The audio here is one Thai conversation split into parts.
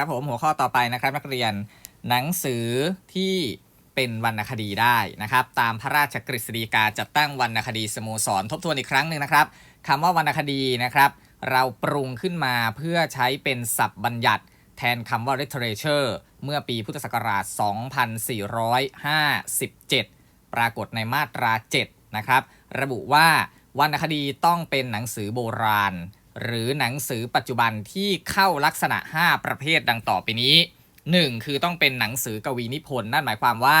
ครับผมหัวข้อต่อไปนะครับนักเรียนหนังสือที่เป็นวรรณคดีได้นะครับ ตามพระราชกฤษฎีกาจัดตั้งวรรณคดีสโมสร ทบทวนอีกครั้งหนึ่งนะครับคำว่าวรรณคดีนะครับ เราปรุงขึ้นมาเพื่อใช้เป็นศัพท์บัญญัติ แทนคำว่า literature เมื่อปีพุทธศักราช 2457 ปรากฏในมาตรา 7 นะครับ ระบุว่าวรรณคดีต้องเป็นหนังสือโบราณ หรือหนังสือปัจจุบันที่เข้าลักษณะ 5 ประเภทดังต่อไปนี้ 1. คือต้องเป็นหนังสือกวีนิพนธ์นั่นหมายความว่า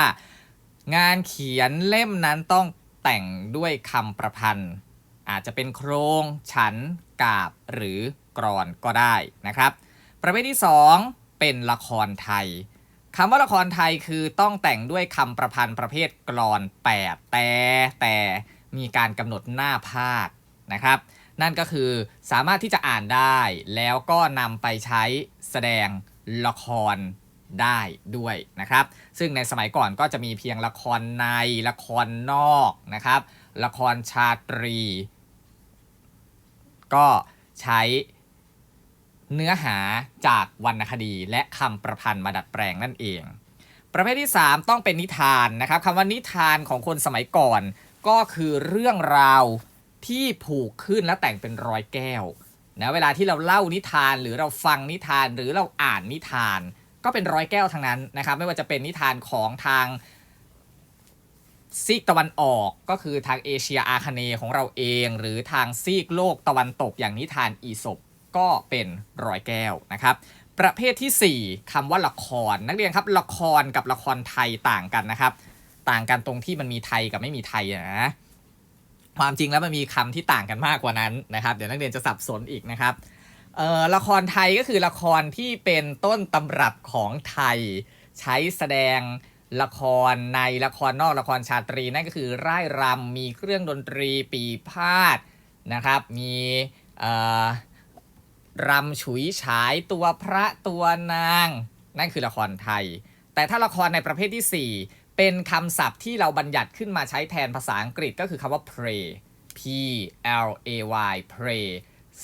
งานเขียนเล่มนั้นต้องแต่งด้วยคำประพันธ์ อาจจะเป็นโครง ฉัน กาบ หรือกรอนก็ได้นะครับ ประเภทที่ 2 เป็นละครไทยคำว่าละครไทยคือต้องแต่งด้วยคำประพันธ์ประเภทกลอนแปดแต่แต่มีการกำหนดหน้าภาคนะครับ นั่นก็คือสามารถที่จะอ่านได้ แล้วก็นำไปใช้แสดงละครได้ด้วยนะครับ ซึ่งในสมัยก่อนก็จะมีเพียงละครในละครนอกนะครับ ละครชาตรี ก็ใช้เนื้อหาจากวรรณคดีและคำประพันธ์มาดัดแปลงนั่นเอง ประเภทที่ 3 ต้องเป็นนิทานนะครับคำว่านิทานของคนสมัยก่อน ก็คือเรื่องราว ที่ผูกขึ้นและแต่งเป็นรอยแก้วนะเวลาที่เราเล่านิทานหรือเราฟังนิทานหรือเราอ่านนิทาน ก็เป็นรอยแก้วทั้งนั้นนะครับ ไม่ว่าจะเป็นนิทานของทางซีกตะวันออกก็คือทางเอเชียอาคเนย์ของเราเอง หรือทางซีกโลกตะวันตกอย่างนิทานอีสปก็เป็นรอยแก้วนะครับ ประเภททีสี่4คำว่าละครนักเรียนครับละครกับละครไทยต่างกันนะครับ ต่างกันตรงที่มันมีไทยกับไม่มีไทยนะ ความจริงแล้วมันมีคำที่ต่างกันมากกว่านั้นนะครับ เดี๋ยวนักเรียนจะสับสนอีกนะครับเอ่อละครไทยก็คือละครที่เป็นต้นตำรับของไทย ใช้แสดงละครในละครนอกละครชาตรีนั่นก็คือร่ายรำมีเครื่องดนตรีปีพาดนะครับ มีรำฉุยฉายตัวพระตัวนาง นั่นคือละครไทย แต่ถ้าละครในประเภทที่ 4 เป็นคำศัพท์ที่เราบัญญัติขึ้นมาใช้แทนภาษาอังกฤษก็คือคำว่า play p l a y play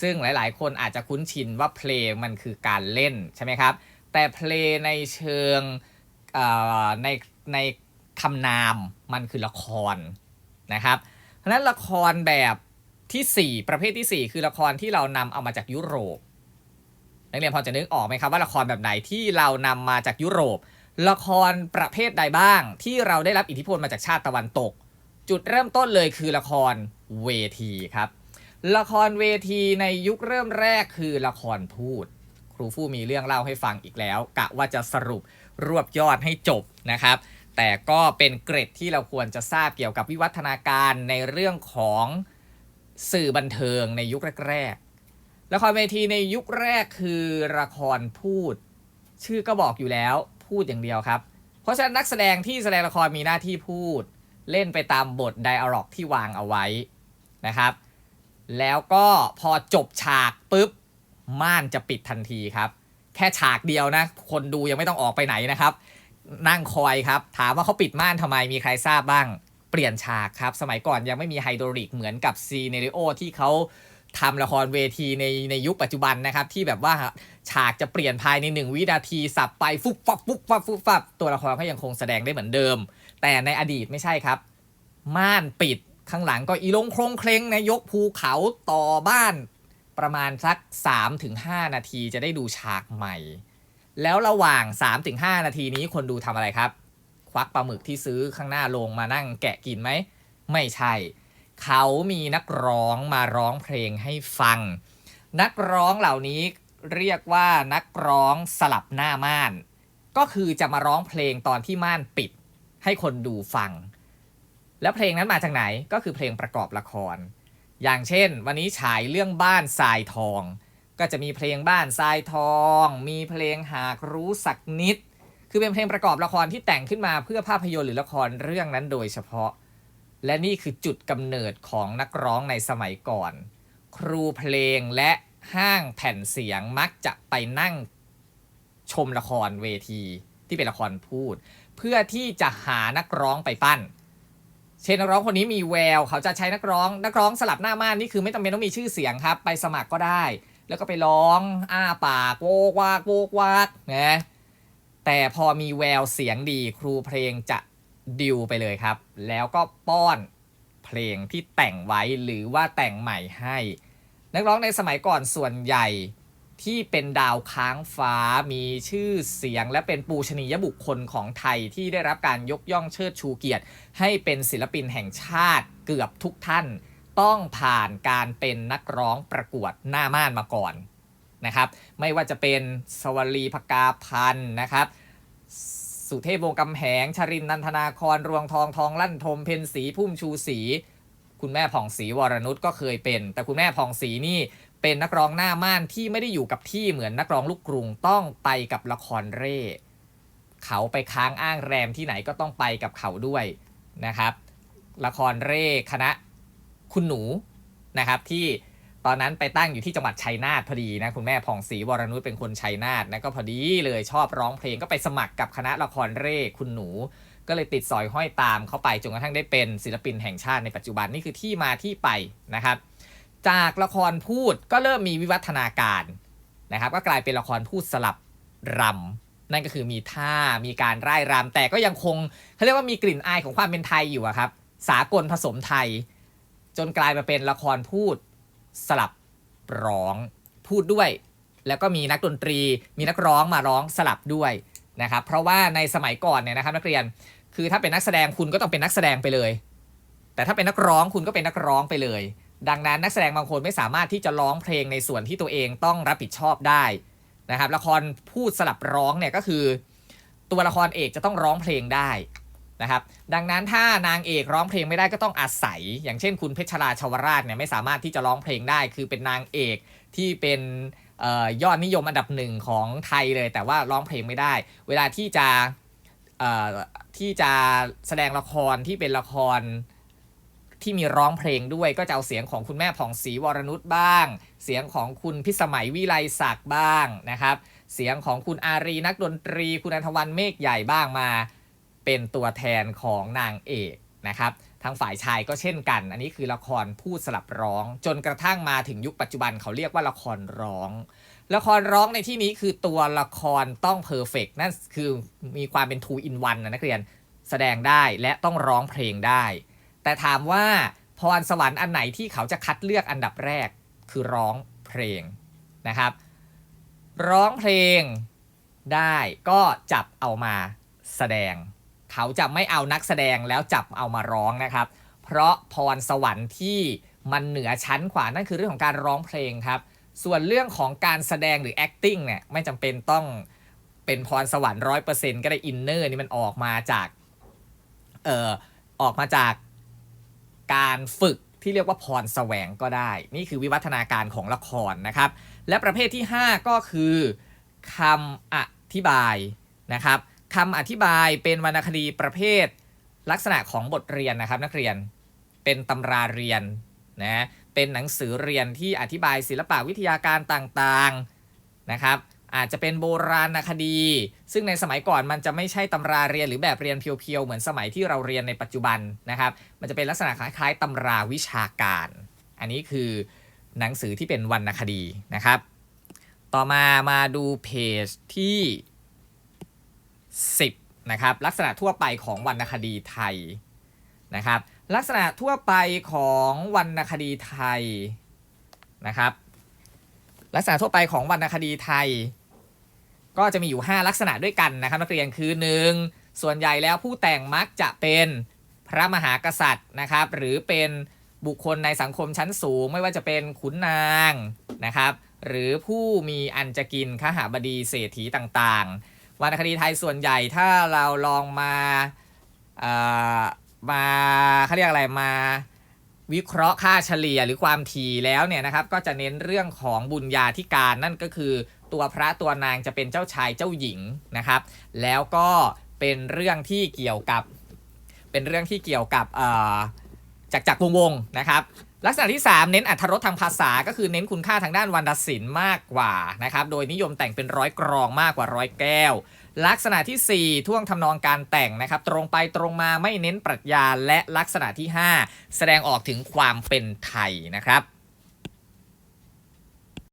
ซึ่งหลายๆ คนอาจจะคุ้นชินว่า play มันคือการเล่นใช่ไหมครับ แต่ play ในเชิงในในคำนามมันคือละครนะครับเพราะนั้นละครแบบทีสี่4 ประเภทที่ 4 คือละครที่เรานำเอามาจากยุโรป นักเรียนพอจะนึกออกไหมครับว่าละครแบบไหนที่เรานำมาจากยุโรป ละครประเภทใดบ้างที่เราได้รับอิทธิพลมาจากชาติตะวันตก จุดเริ่มต้นเลยคือละครเวทีครับ ละครเวทีในยุคเริ่มแรกคือละครพูด ครูฟู่มีเรื่องเล่าให้ฟังอีกแล้ว กะว่าจะสรุปรวบยอดให้จบนะครับ แต่ก็เป็นเกร็ดที่เราควรจะทราบเกี่ยวกับวิวัฒนาการในเรื่องของสื่อบันเทิงในยุคแรกๆละครเวทีในยุคแรกคือละครพูด ชื่อก็บอกอยู่แล้ว พูดอย่างเดียวครับ เพราะฉะนั้นนักแสดงที่แสดงละครมีหน้าที่พูด เล่นไปตามบทไดอะล็อกที่วางเอาไว้นะครับ แล้วก็พอจบฉากปุ๊บม่านจะปิดทันทีครับ แค่ฉากเดียวนะ คนดูยังไม่ต้องออกไปไหนนะครับ นั่งคอยครับ ถามว่าเขาปิดม่านทำไมมีใครทราบบ้าง เปลี่ยนฉากครับ สมัยก่อนยังไม่มีไฮโดรลิกเหมือนกับซีเนริโอที่เขา ทำละครเวทีในในยุคปัจจุบันนะครับที่แบบว่าฉากจะเปลี่ยนภายในหนึ่งวินาทีสับไปฟุบฟับฟุบฟับฟุบฟับตัวละครก็ยังคงแสดงได้เหมือนเดิม แต่ในอดีตไม่ใช่ครับ ม่านปิดข้างหลังก็อีลงโครงเคลงนะยกภูเขาต่อบ้านประมาณสัก 3-5 นาทีจะได้ดูฉากใหม่ แล้วระหว่าง 3-5 นาทีนี้คนดูทำอะไรครับ ควักปลาหมึกที่ซื้อข้างหน้าลงมานั่งแกะกินไหม ไม่ใช่ เขามีนักร้องมาร้องเพลงให้ฟัง นักร้องเหล่านี้เรียกว่านักร้องสลับหน้าม่าน ก็คือจะมาร้องเพลงตอนที่ม่านปิด ให้คนดูฟัง แล้วเพลงนั้นมาจากไหนก็คือเพลงประกอบละคร อย่างเช่น วันนี้ฉายเรื่องบ้านทรายทอง ก็จะมีเพลงบ้านทรายทอง มีเพลงหากรู้สักนิด คือเป็นเพลงประกอบละครที่แต่งขึ้นมาเพื่อภาพยนตร์หรือละครเรื่องนั้นโดยเฉพาะ และนี่คือจุดกำเนิดของนักร้องในสมัยก่อน ครูเพลงและห้างแผ่นเสียงมักจะไปนั่งชมละครเวทีที่เป็นละครพูด เพื่อที่จะหานักร้องไปปั้น เช่นนักร้องคนนี้มีแวว เขาจะใช้นักร้อง นักร้องสลับหน้าม่านนี่คือไม่จำเป็นต้องมีชื่อเสียงครับ ไปสมัครก็ได้ แล้วก็ไปร้อง อ้าปากโวกวากโวกวากนะแต่พอมีแววเสียงดี ครูเพลงจะ ดิวไปเลยครับ แล้วก็ป้อนเพลงที่แต่งไว้หรือว่าแต่งใหม่ให้ นักร้องในสมัยก่อนส่วนใหญ่ที่เป็นดาวค้างฟ้ามีชื่อเสียงและเป็นปูชนียบุคคลของไทยที่ได้รับการยกย่องเชิดชูเกียรติ ให้เป็นศิลปินแห่งชาติเกือบทุกท่าน ต้องผ่านการเป็นนักร้องประกวดหน้าม่านมาก่อนนะครับ ไม่ว่าจะเป็นสวลีพกาพันธ์นะครับ สุเทพวงกำแหง ชรินนันทนาคร รวงทองทองลั่นทม เพนสีพุ่มชูสี คุณแม่ผ่องศรีวรนุชก็เคยเป็น แต่คุณแม่ผ่องศรีนี่เป็นนักร้องหน้าม่านที่ไม่ได้อยู่กับที่เหมือนนักร้องลูกกรุงต้องไปกับละครเร่ เขาไปค้างอ้างแรมที่ไหนก็ต้องไปกับเขาด้วยนะครับ ละครเร่คณะคุณหนูนะครับที่ ตอนนั้นไปตั้งอยู่ที่จังหวัดชัยนาทพอดีนะคุณแม่ผ่องศรีวรนุชเป็นคนชัยนาทนะก็พอดีเลยชอบร้องเพลงก็ไปสมัครกับคณะละครเร่คุณหนู ก็เลยติดสอยห้อยตามเข้าไปจนกระทั่งได้เป็นศิลปินแห่งชาติในปัจจุบันนี่คือที่มาที่ไปนะครับ จากละครพูดก็เริ่มมีวิวัฒนาการนะครับ ก็กลายเป็นละครพูดสลับรำนั่นก็คือมีท่ามีการร่ายรำแต่ก็ยังคงเขาเรียกว่ามีกลิ่นอายของความเป็นไทยอยู่ครับ สากลผสมไทย จนกลายมาเป็นละครพูด สลับร้องพูดด้วย แล้วก็มีนักดนตรี มีนักร้องมาร้องสลับด้วยนะครับเพราะว่าในสมัยก่อนเนี่ยนะครับนักเรียนคือถ้าเป็นนักแสดงคุณก็ต้องเป็นนักแสดงไปเลย แต่ถ้าเป็นนักร้องคุณก็เป็นนักร้องไปเลย ดังนั้นนักแสดงบางคนไม่สามารถที่จะร้องเพลงในส่วนที่ตัวเองต้องรับผิดชอบได้นะครับละครพูดสลับร้องเนี่ยก็คือ ตัวละครเอกจะต้องร้องเพลงได้ นะครับดังนั้นถ้านางเอกร้องเพลงไม่ได้ก็ต้องอาศัย อย่างเช่นคุณเพชรราชวราชเนี่ยไม่สามารถที่จะร้องเพลงได้ คือเป็นนางเอกที่เป็นออยอดนิยมอันดับหนึ่งของไทยเลย แต่ว่าร้องเพลงไม่ได้ เวลาที่จะที่จะแสดงละครที่เป็นละครที่มีร้องเพลงด้วยก็จะเอาเสียงของคุณแม่ผ่องศรีวรนุชบ้าง เสียงของคุณพิสมัยวิไลศักดิ์บ้างนะครับ เสียงของคุณอารีนักดนตรี คุณอันทวันเมฆใหญ่บ้างมา เป็นตัวแทนของนางเอกนะครับทางฝ่ายชายก็เช่นกัน อันนี้คือละครพูดสลับร้อง จนกระทั่งมาถึงยุคปัจจุบันเขาเรียกว่าละครร้อง ละครร้องในที่นี้คือตัวละครต้องเพอร์เฟกนั่นคือมีความเป็น two in one นะนักเรียนแสดงได้และต้องร้องเพลงได้ แต่ถามว่าพรสวรรค์อันไหนที่เขาจะคัดเลือกอันดับแรกคือร้องเพลงนะครับ ร้องเพลงได้ก็จับเอามาแสดง เขาจะไม่เอานักแสดงแล้วจับเอามาร้องนะครับ เพราะพรสวรรค์ที่มันเหนือชั้นกว่านั่นคือเรื่องของการร้องเพลงครับ ส่วนเรื่องของการแสดงหรือ acting เนี่ยไม่จำเป็นต้องเป็นพรสวรรค์ร้อยเปอร์เซ็นต์ก็ได้อินเนอร์นี่มันออกมาจากเอ่อออกมาจากการฝึกที่เรียกว่าพรแสวงก็ได้ นี่คือวิวัฒนาการของละครนะครับ และประเภทที่ 5 ก็คือคำอธิบายนะครับ คำอธิบายเป็นวรรณคดีประเภท ลักษณะของบทเรียนนะครับนักเรียนเป็นตำราเรียนนะเป็นหนังสือเรียนที่อธิบายศิลปะวิทยาการต่างๆนะครับอาจจะเป็นโบราณคดี ซึ่งในสมัยก่อนมันจะไม่ใช่ตำราเรียนหรือแบบเรียนเพียวๆ เหมือนสมัยที่เราเรียนในปัจจุบันนะครับ มันจะเป็นลักษณะคล้ายๆตำราวิชาการ อันนี้คือหนังสือที่เป็นวรรณคดีนะครับ ต่อมามาดูเพจที่ 10นะครับลักษณะทั่วไปของวรรณคดีไทยนะครับลักษณะทั่วไปของวรรณคดีไทยนะครับลักษณะทั่วไปของวรรณคดีไทย ก็จะมีอยู่ 5 ลักษณะด้วยกันนะครับนักเรียนคือ 1. ส่วนใหญ่แล้วผู้แต่งมักจะเป็นพระมหากษัตริย์นะครับหรือเป็นบุคคลในสังคมชั้นสูง ไม่ว่าจะเป็นขุนนางนะครับหรือผู้มีอันจะกินขหาบดีเศรษฐีต่างๆ วรรณคดีไทยส่วนใหญ่ถ้าเราลองมาเอ่อมาเขาเรียกอะไรมาวิเคราะห์ค่าเฉลี่ยหรือความถี่แล้วเนี่ยนะครับ ก็จะเน้นเรื่องของบุญญาธิการนั่นก็คือ ตัวพระตัวนางจะเป็นเจ้าชายเจ้าหญิงนะครับ แล้วก็เป็นเรื่องที่เกี่ยวกับ เป็นเรื่องที่เกี่ยวกับเอ่อจักจักวงวงนะครับ ลักษณะที่ 3 เน้นอัธรสทางภาษาก็คือเน้นคุณค่าทางด้านวรรณศิลป์มากกว่านะครับโดยนิยมแต่งเป็นร้อยกรองมากกว่าร้อยแก้ว ลักษณะทีสี่4 ท่วงทำนองการแต่งนะครับ ตรงไปตรงมาไม่เน้นปรัชญาและลักษณะที่ 5 แสดงออกถึงความเป็นไทยนะครับ